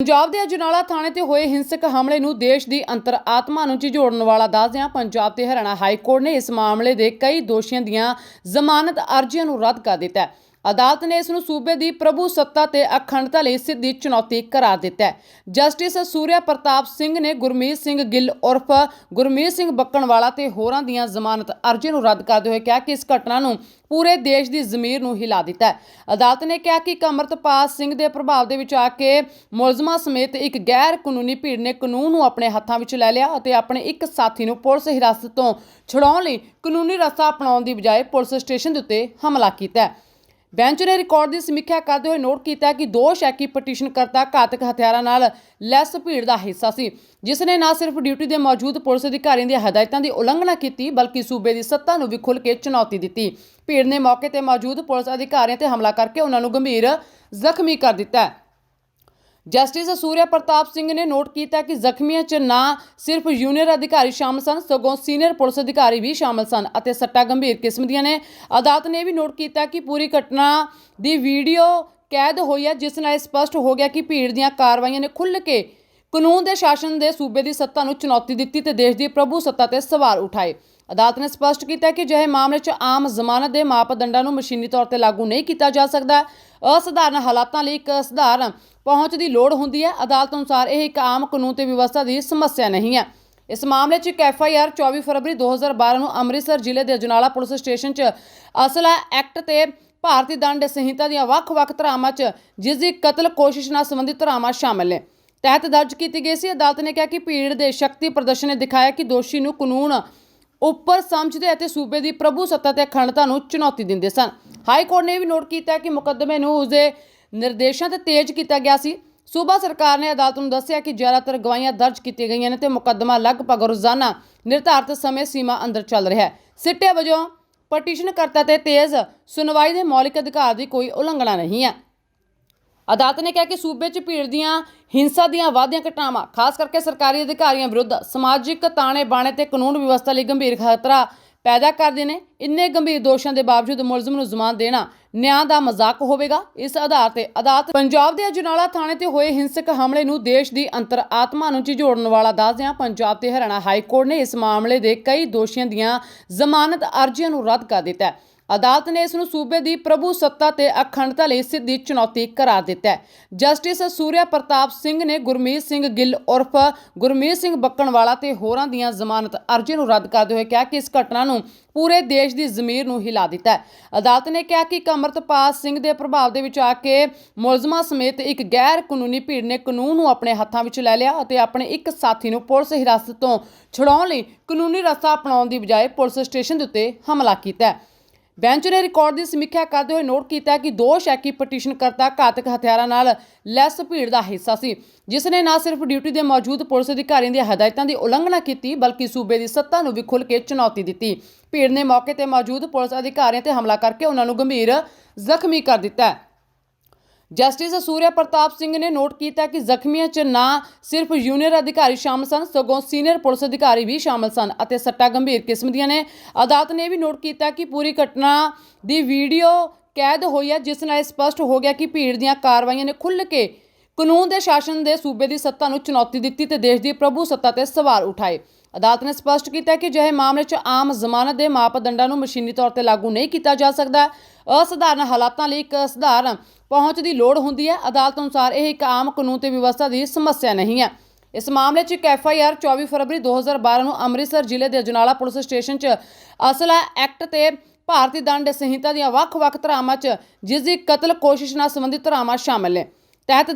ਪੰਜਾਬ ਦੇ ਅਜਨਾਲਾ ਥਾਣੇ ਤੇ ਹੋਏ ਹਿੰਸਕ ਹਮਲੇ ਨੂੰ ਦੇਸ਼ ਦੀ ਅੰਤਰ ਆਤਮਾ ਨੂੰ ਝਿਜੋੜਨ ਵਾਲਾ ਦੱਸਦਿਆਂ ਪੰਜਾਬ ਤੇ ਹਰਿਆਣਾ ਹਾਈ ਕੋਰਟ ਨੇ ਇਸ ਮਾਮਲੇ ਦੇ ਕਈ ਦੋਸ਼ੀਆਂ ਦੀਆਂ ਜ਼ਮਾਨਤ ਅਰਜ਼ੀਆਂ ਨੂੰ ਰੱਦ ਕਰ ਦਿੱਤਾ ਹੈ। ਅਦਾਲਤ ਨੇ ਇਸ ਨੂੰ ਸੂਬੇ ਦੀ ਪ੍ਰਭੂ ਸੱਤਾ ਤੇ ਅਖੰਡਤਾ ਲਈ ਸਿੱਧੀ ਚੁਣੌਤੀ ਕਰਾਰ ਦਿੱਤਾ ਜਸਟਿਸ ਸੂਰਿਆ ਪ੍ਰਤਾਪ ਸਿੰਘ ਨੇ ਗੁਰਮੀਤ ਸਿੰਘ ਗਿੱਲ ਉਰਫ ਗੁਰਮੀਤ ਸਿੰਘ ਬੱਕਣਵਾਲਾ ਤੇ ਹੋਰਾਂ ਦੀਆਂ ਜ਼ਮਾਨਤ ਅਰਜ਼ੀ ਨੂੰ ਰੱਦ ਕਰਦੇ ਹੋਏ ਕਿਹਾ ਕਿ ਇਸ ਘਟਨਾ ਨੂੰ ਪੂਰੇ ਦੇਸ਼ ਦੀ ਜ਼ਮੀਰ ਨੂੰ ਹਿਲਾ ਦਿੱਤਾ ਅਦਾਲਤ ਨੇ ਕਿਹਾ ਕਿ ਕਮਰਤਪਾਲ ਸਿੰਘ ਦੇ ਪ੍ਰਭਾਵ ਦੇ ਵਿੱਚ ਆ ਕੇ ਮੁਲਜ਼ਮਾਂ ਸਮੇਤ ਇੱਕ ਗੈਰ ਕਾਨੂੰਨੀ ਭੀੜ ਨੇ ਕਾਨੂੰਨ ਨੂੰ ਆਪਣੇ ਹੱਥਾਂ ਵਿੱਚ ਲੈ ਲਿਆ ਅਤੇ ਆਪਣੇ ਇੱਕ ਸਾਥੀ ਨੂੰ ਪੁਲਿਸ ਹਿਰਾਸਤ ਤੋਂ ਛੁਡਾਉਣ ਲਈ ਕਾਨੂੰਨੀ ਰਸਤਾ ਅਪਣਾਉਣ ਦੀ ਬਜਾਏ ਪੁਲਿਸ ਸਟੇਸ਼ਨ ਦੇ ਉੱਤੇ ਹਮਲਾ ਕੀਤਾ ਬੈਂਚ ਨੇ ਰਿਕਾਰਡ ਦੀ ਸਮੀਖਿਆ ਕਰਦੇ ਹੋਏ ਨੋਟ ਕੀਤਾ ਕਿ ਦੋਸ਼ ਹੈ ਕਿ ਪਟੀਸ਼ਨ ਕਰਤਾ ਘਾਤਕ ਹਥਿਆਰਾਂ ਨਾਲ ਲੈਸ ਭੀੜ ਦਾ ਹਿੱਸਾ ਸੀ, ਜਿਸ ਨੇ ਨਾ ਸਿਰਫ ਡਿਊਟੀ ਦੇ ਮੌਜੂਦ ਪੁਲਿਸ ਅਧਿਕਾਰੀਆਂ ਦੀਆਂ ਹਦਾਇਤਾਂ ਦੀ ਉਲੰਘਣਾ ਕੀਤੀ, ਬਲਕਿ ਸੂਬੇ ਦੀ ਸੱਤਾ ਨੂੰ ਵੀ ਖੁੱਲ੍ਹ ਕੇ ਚੁਣੌਤੀ ਦਿੱਤੀ। ਭੀੜ ਨੇ ਮੌਕੇ ਤੇ ਮੌਜੂਦ ਪੁਲਿਸ ਅਧਿਕਾਰੀਆਂ ਤੇ ਹਮਲਾ ਕਰਕੇ ਉਹਨਾਂ ਨੂੰ ਗੰਭੀਰ ਜ਼ਖਮੀ ਕਰ ਦਿੱਤਾ। ਜਸਟਿਸ ਸੂਰਿਆ ਪ੍ਰਤਾਪ ਸਿੰਘ ਨੇ ਨੋਟ ਕੀਤਾ ਕਿ ਜ਼ਖਮੀਆਂ 'ਚ ਨਾ ਸਿਰਫ ਯੂਨੀਅਰ ਅਧਿਕਾਰੀ ਸ਼ਾਮਲ ਸਨ, ਸਗੋਂ ਸੀਨੀਅਰ ਪੁਲਿਸ ਅਧਿਕਾਰੀ ਵੀ ਸ਼ਾਮਲ ਸਨ ਅਤੇ ਸੱਟਾਂ ਗੰਭੀਰ ਕਿਸਮ ਦੀਆਂ ਨੇ। ਅਦਾਲਤ ਨੇ ਇਹ ਵੀ ਨੋਟ ਕੀਤਾ ਕਿ ਪੂਰੀ ਘਟਨਾ ਦੀ ਵੀਡੀਓ ਕੈਦ ਹੋਈ ਹੈ, ਜਿਸ ਨਾਲ ਇਹ ਸਪਸ਼ਟ ਹੋ ਗਿਆ ਕਿ ਭੀੜ ਦੀਆਂ ਕਾਰਵਾਈਆਂ ਨੇ ਖੁੱਲ੍ਹ ਕੇ ਕਾਨੂੰਨ ਦੇ ਸ਼ਾਸਨ ਦੇ ਸੂਬੇ ਦੀ ਸੱਤਾ ਨੂੰ ਚੁਣੌਤੀ ਦਿੱਤੀ ਤੇ ਦੇਸ਼ ਦੀ ਪ੍ਰਭੂ ਸੱਤਾ ਤੇ ਸਵਾਲ ਉਠਾਏ। ਅਦਾਲਤ ਨੇ ਸਪਸ਼ਟ ਕੀਤਾ ਕਿ ਅਜਿਹੇ ਮਾਮਲੇ 'ਚ ਆਮ ਜ਼ਮਾਨਤ ਦੇ ਮਾਪਦੰਡਾਂ ਨੂੰ ਮਸ਼ੀਨੀ ਤੌਰ ਤੇ ਲਾਗੂ ਨਹੀਂ ਕੀਤਾ ਜਾ ਸਕਦਾ। ਅਸਧਾਰਨ ਹਾਲਾਤਾਂ ਲਈ ਇੱਕ ਸਧਾਰਨ ਪਹੁੰਚ ਦੀ ਲੋੜ ਹੁੰਦੀ ਹੈ। ਅਦਾਲਤ ਅਨੁਸਾਰ ਇਹ ਇੱਕ ਆਮ ਕਾਨੂੰਨ ਤੇ ਵਿਵਸਥਾ ਦੀ ਸਮੱਸਿਆ ਨਹੀਂ ਹੈ। ਇਸ ਮਾਮਲੇ 'ਚ ਇੱਕ ਐਫ ਆਈ ਆਰ 24 ਫਰਵਰੀ 2012 ਨੂੰ ਅੰਮ੍ਰਿਤਸਰ ਜ਼ਿਲ੍ਹੇ ਦੇ ਅਜਨਾਲਾ ਪੁਲਿਸ ਸਟੇਸ਼ਨ 'ਚ ਅਸਲਾ ਐਕਟ ਤੇ ਭਾਰਤੀ ਦੰਡ ਸੰਹਿਤਾ ਦੀਆਂ ਵੱਖ-ਵੱਖ ਧਾਰਾਵਾਂ 'ਚ ਜਿਸ ਦੀ ਕਤਲ ਕੋਸ਼ਿਸ਼ ਨਾਲ ਸੰਬੰਧਿਤ ਧਾਰਾਵਾਂ ਸ਼ਾਮਲ ਨੇ। ਤਹਿਤ ਦਰਜ ਕੀਤੀ ਗਈ ਸੀ। ਅਦਾਲਤ ਨੇ ਕਿਹਾ ਕਿ ਭੀੜ ਦੇ ਸ਼ਕਤੀ ਪ੍ਰਦਰਸ਼ਨ ਨੇ ਦਿਖਾਇਆ ਕਿ ਦੋਸ਼ੀ ਨੂੰ ਕਾਨੂੰਨ ਉੱਪਰ ਸਮਝਦੇ ਅਤੇ ਸੂਬੇ ਦੀ ਪ੍ਰਭੂ ਸੱਤਾ ਤੇ ਅਖੰਡਤਾ ਨੂੰ ਚੁਣੌਤੀ ਦਿੰਦੇ ਸਨ। ਹਾਈ ਕੋਰਟ ਨੇ ਇਹ ਵੀ ਨੋਟ ਕੀਤਾ ਕਿ ਮੁਕੱਦਮੇ ਨੂੰ ਉਸਦੇ ਨਿਰਦੇਸ਼ਾਂ ਤੇ ਤੇਜ਼ ਕੀਤਾ ਗਿਆ ਸੀ। ਸੂਬਾ ਸਰਕਾਰ ਨੇ ਅਦਾਲਤ ਨੂੰ ਦੱਸਿਆ ਕਿ ਜ਼ਿਆਦਾਤਰ ਗਵਾਹੀਆਂ ਦਰਜ ਕੀਤੀਆਂ ਗਈਆਂ ਨੇ ਤੇ ਮੁਕੱਦਮਾ ਲਗਭਗ ਰੋਜ਼ਾਨਾ ਨਿਰਧਾਰਤ ਸਮੇਂ ਸੀਮਾ ਅੰਦਰ ਚੱਲ ਰਿਹਾ ਹੈ। ਸਿੱਟੇ ਵਜੋਂ ਪਟੀਸ਼ਨ ਕਰਤਾ ਤੇ ਤੇਜ਼ ਸੁਣਵਾਈ ਦੇ ਮੌਲਿਕ ਅਧਿਕਾਰ ਦੀ ਕੋਈ ਉਲੰਘਣਾ ਨਹੀਂ ਹੈ। ਅਦਾਲਤ ਨੇ ਕਿਹਾ ਕਿ ਸੂਬੇ 'ਚ ਭੀੜ ਦੀਆਂ, ਹਿੰਸਾ ਦੀਆਂ ਵਾਧੀਆਂ ਘਟਨਾਵਾਂ, ਖਾਸ ਕਰਕੇ ਸਰਕਾਰੀ ਅਧਿਕਾਰੀਆਂ ਵਿਰੁੱਧ ਸਮਾਜਿਕ ਤਾਣੇ ਬਾਣੇ ਤੇ ਕਾਨੂੰਨ ਵਿਵਸਥਾ ਲਈ ਗੰਭੀਰ ਖਤਰਾ ਪੈਦਾ ਕਰਦੇ ਨੇ। ਇੰਨੇ ਗੰਭੀਰ ਦੋਸ਼ਾਂ ਦੇ ਬਾਵਜੂਦ ਮੁਲਜ਼ਮ ਨੂੰ ਜ਼ਮਾਨ ਦੇਣਾ ਨਿਆਂ ਦਾ ਮਜ਼ਾਕ ਹੋਵੇਗਾ। ਇਸ ਆਧਾਰ ਤੇ ਅਦਾਲਤ ਪੰਜਾਬ ਦੇ ਅਜਨਾਲਾ ਥਾਣੇ ਤੇ ਹੋਏ ਹਿੰਸਕ ਹਮਲੇ ਨੂੰ ਦੇਸ਼ ਦੀ ਅੰਤਰ ਆਤਮਾ ਨੂੰ ਝਿਜੋੜਨ ਵਾਲਾ ਦੱਸਦਿਆਂ ਪੰਜਾਬ ਤੇ ਹਰਿਆਣਾ ਹਾਈ ਕੋਰਟ ਨੇ ਇਸ ਮਾਮਲੇ ਦੇ ਕਈ ਦੋਸ਼ੀਆਂ ਦੀਆਂ ਜ਼ਮਾਨਤ ਅਰਜ਼ੀਆਂ ਨੂੰ ਰੱਦ ਕਰ ਦਿੱਤਾ ਹੈ। ਅਦਾਲਤ ਨੇ ਇਸ ਨੂੰ ਸੂਬੇ ਦੀ ਪ੍ਰਭੂ ਸੱਤਾ ਤੇ ਅਖੰਡਤਾ ਲਈ ਸਿੱਧੀ ਚੁਣੌਤੀ ਕਰਾਰ ਦਿੱਤਾ ਹੈ। ਜਸਟਿਸ ਸੂਰਿਆ ਪ੍ਰਤਾਪ ਸਿੰਘ ਨੇ ਗੁਰਮੀਤ ਸਿੰਘ ਗਿੱਲ ਉਰਫ ਗੁਰਮੀਤ ਸਿੰਘ ਬੱਕਣਵਾਲਾ ਤੇ ਹੋਰਾਂ ਦੀਆਂ ਜ਼ਮਾਨਤ ਅਰਜ਼ੀ ਨੂੰ ਰੱਦ ਕਰਦੇ ਹੋਏ ਕਿਹਾ ਕਿ ਇਸ ਘਟਨਾ ਨੂੰ ਪੂਰੇ ਦੇਸ਼ ਦੀ ਜ਼ਮੀਰ ਨੂੰ ਹਿਲਾ ਦਿੱਤਾ ਹੈ। ਅਦਾਲਤ ਨੇ ਕਿਹਾ ਕਿ ਕਮਰਤਪਾਲ ਸਿੰਘ ਦੇ ਪ੍ਰਭਾਵ ਦੇ ਵਿੱਚ ਆ ਕੇ ਮੁਲਜ਼ਮਾਂ ਸਮੇਤ ਇੱਕ ਗੈਰ ਕਾਨੂੰਨੀ ਭੀੜ ਨੇ ਕਾਨੂੰਨ ਨੂੰ ਆਪਣੇ ਹੱਥਾਂ ਵਿੱਚ ਲੈ ਲਿਆ ਅਤੇ ਆਪਣੇ ਇੱਕ ਸਾਥੀ ਨੂੰ ਪੁਲਿਸ ਹਿਰਾਸਤ ਤੋਂ ਛੁਡਾਉਣ ਲਈ ਕਾਨੂੰਨੀ ਰਸਤਾ ਅਪਣਾਉਣ ਦੀ ਬਜਾਏ ਪੁਲਿਸ ਸਟੇਸ਼ਨ ਦੇ ਉੱਤੇ ਹਮਲਾ ਕੀਤਾ ਹੈ। ਬੈਂਚ ਨੇ ਰਿਕਾਰਡ ਦੀ ਸਮੀਖਿਆ ਕਰਦੇ ਹੋਏ ਨੋਟ ਕੀਤਾ ਕਿ ਦੋਸ਼ ਹੈ ਕਿ ਪਟੀਸ਼ਨ ਕਰਤਾ ਘਾਤਕ ਹਥਿਆਰਾਂ ਨਾਲ ਲੈਸ ਭੀੜ ਦਾ ਹਿੱਸਾ ਸੀ, ਜਿਸ ਨੇ ਨਾ ਸਿਰਫ ਡਿਊਟੀ ਦੇ ਮੌਜੂਦ ਪੁਲਿਸ ਅਧਿਕਾਰੀਆਂ ਦੀਆਂ ਹਦਾਇਤਾਂ ਦੀ ਉਲੰਘਣਾ ਕੀਤੀ, ਬਲਕਿ ਸੂਬੇ ਦੀ ਸੱਤਾ ਨੂੰ ਵੀ ਖੁੱਲ੍ਹ ਕੇ ਚੁਣੌਤੀ ਦਿੱਤੀ। ਭੀੜ ਨੇ ਮੌਕੇ ਤੇ ਮੌਜੂਦ ਪੁਲਿਸ ਅਧਿਕਾਰੀਆਂ ਤੇ ਹਮਲਾ ਕਰਕੇ ਉਹਨਾਂ ਨੂੰ ਗੰਭੀਰ ਜ਼ਖਮੀ ਕਰ ਦਿੱਤਾ ਜਸਟਿਸ ਸੂਰਿਆ ਪ੍ਰਤਾਪ ਸਿੰਘ ਨੇ ਨੋਟ ਕੀਤਾ ਕਿ ਜ਼ਖਮੀਆਂ 'ਚ ਨਾ ਸਿਰਫ ਜੂਨੀਅਰ ਅਧਿਕਾਰੀ ਸ਼ਾਮਲ ਸਨ, ਸਗੋਂ ਸੀਨੀਅਰ ਪੁਲਿਸ ਅਧਿਕਾਰੀ ਵੀ ਸ਼ਾਮਲ ਸਨ ਅਤੇ ਸੱਟਾਂ ਗੰਭੀਰ ਕਿਸਮ ਦੀਆਂ ਨੇ। ਅਦਾਲਤ ਨੇ ਇਹ ਵੀ ਨੋਟ ਕੀਤਾ ਕਿ ਪੂਰੀ ਘਟਨਾ ਦੀ ਵੀਡੀਓ ਕੈਦ ਹੋਈ ਹੈ, ਜਿਸ ਨਾਲ ਇਹ ਸਪਸ਼ਟ ਹੋ ਗਿਆ ਕਿ ਭੀੜ ਦੀਆਂ ਕਾਰਵਾਈਆਂ ਨੇ ਖੁੱਲ੍ਹ ਕੇ ਕਾਨੂੰਨ ਦੇ ਸ਼ਾਸਨ ਦੇ ਸੂਬੇ ਦੀ ਸੱਤਾ ਨੂੰ ਚੁਣੌਤੀ ਦਿੱਤੀ ਤੇ ਦੇਸ਼ ਦੀ ਪ੍ਰਭੂ ਸੱਤਾ ਤੇ ਸਵਾਲ ਉਠਾਏ। ਅਦਾਲਤ ਨੇ ਸਪਸ਼ਟ ਕੀਤਾ ਕਿ ਜਿਹੇ ਮਾਮਲੇ 'ਚ ਆਮ ਜ਼ਮਾਨਤ ਦੇ ਮਾਪਦੰਡਾਂ ਨੂੰ ਮਸ਼ੀਨੀ ਤੌਰ ਤੇ ਲਾਗੂ ਨਹੀਂ ਕੀਤਾ ਜਾ ਸਕਦਾ। ਅਸਧਾਰਨ ਹਾਲਾਤਾਂ ਲਈ ਇੱਕ ਸਧਾਰਨ ਪਹੁੰਚ ਦੀ ਲੋੜ ਹੁੰਦੀ ਹੈ। ਅਦਾਲਤ ਅਨੁਸਾਰ ਇਹ ਇੱਕ ਆਮ ਕਾਨੂੰਨ ਤੇ ਵਿਵਸਥਾ ਦੀ ਸਮੱਸਿਆ ਨਹੀਂ ਹੈ। ਇਸ ਮਾਮਲੇ 'ਚ ਇੱਕ ਐਫ ਆਈ ਆਰ 24 ਫਰਵਰੀ 2012 ਨੂੰ ਅੰਮ੍ਰਿਤਸਰ ਜ਼ਿਲ੍ਹੇ ਦੇ ਅਜਨਾਲਾ ਪੁਲਿਸ ਸਟੇਸ਼ਨ 'ਚ ਅਸਲਾ ਐਕਟ ਤੇ ਭਾਰਤੀ ਦੰਡ ਸੰਹਿਤਾ ਦੀਆਂ ਵੱਖ-ਵੱਖ ਧਾਰਾਵਾਂ 'ਚ ਜਿਸ ਦੀ ਕਤਲ ਕੋਸ਼ਿਸ਼ ਨਾਲ ਸੰਬੰਧਿਤ ਧਾਰਾਵਾਂ ਸ਼ਾਮਲ ਨੇ। ਤਹਿਤ